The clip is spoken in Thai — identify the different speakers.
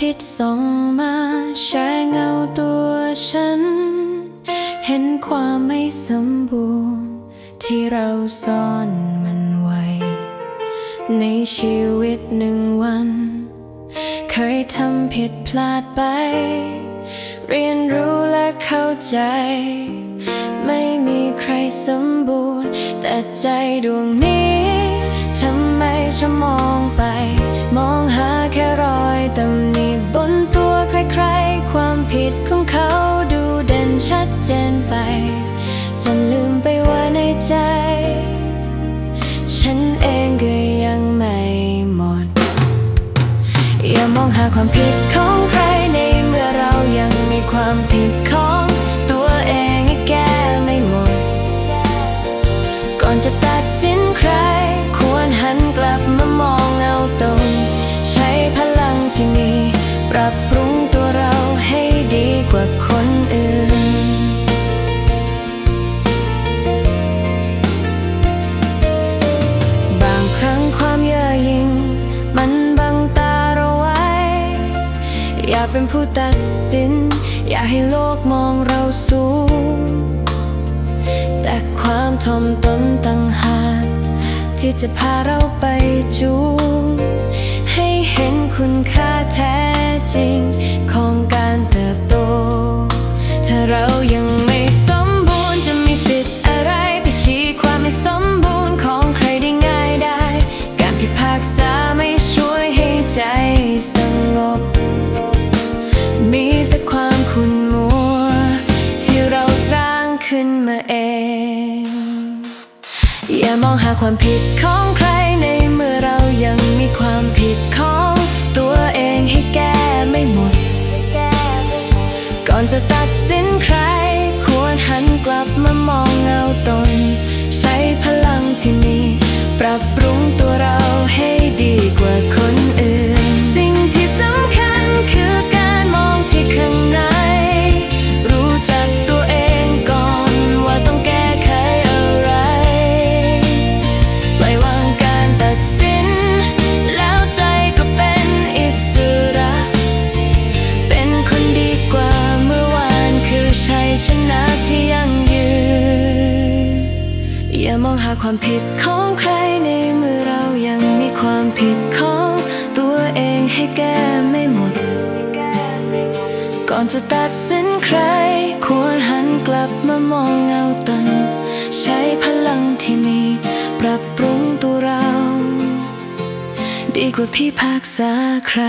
Speaker 1: ทิตย์ส่องมาแชร์เงาตัวฉัน เห็นความไม่สมบูรณ์ ที่เราซ่อนมันไว้ ในชีวิตหนึ่งวัน เคยทำผิดพลาดไป เรียนรู้และเข้าใจ ไม่มีใครสมบูรณ์ แต่ใจดวงนี้ ทำไมฉันมองไปมอง ชัดเจนไป จนลืมไปว่าในใจ ฉันเองก็ยังไม่หมด อย่ามองหาความผิดของใครในเมื่อเรายังมีความผิดของตัวเองแก้ไม่หมด ก่อนจะตัดสินใคร ควรหันกลับมามองเอาตนใช้พลังที่มี ปรับปรุงตัวเราให้ดีกว่า เป็นผู้ตัดสิน อย่าให้โลกมองเราสูง แต่ความทอมตนต่างหากที่จะพาเราไปจูง ให้เห็นคุณค่าแท้จริงของการเติบโต ถ้าเรายังไม่สมบูรณ์จะมีสิทธิ์อะไรไปชี้ความไม่สม องอย่ามองหาความผิดของใคร ความผิดของใครในเมื่อเรายังมีความผิดของตัวเองให้แก้ไม่หมด ก่อนจะตัดสินใคร ควรหันกลับมามองเงาตัน ใช้พลังที่มี ปรับปรุงตัวเรา ดีกว่าพี่พากษาใคร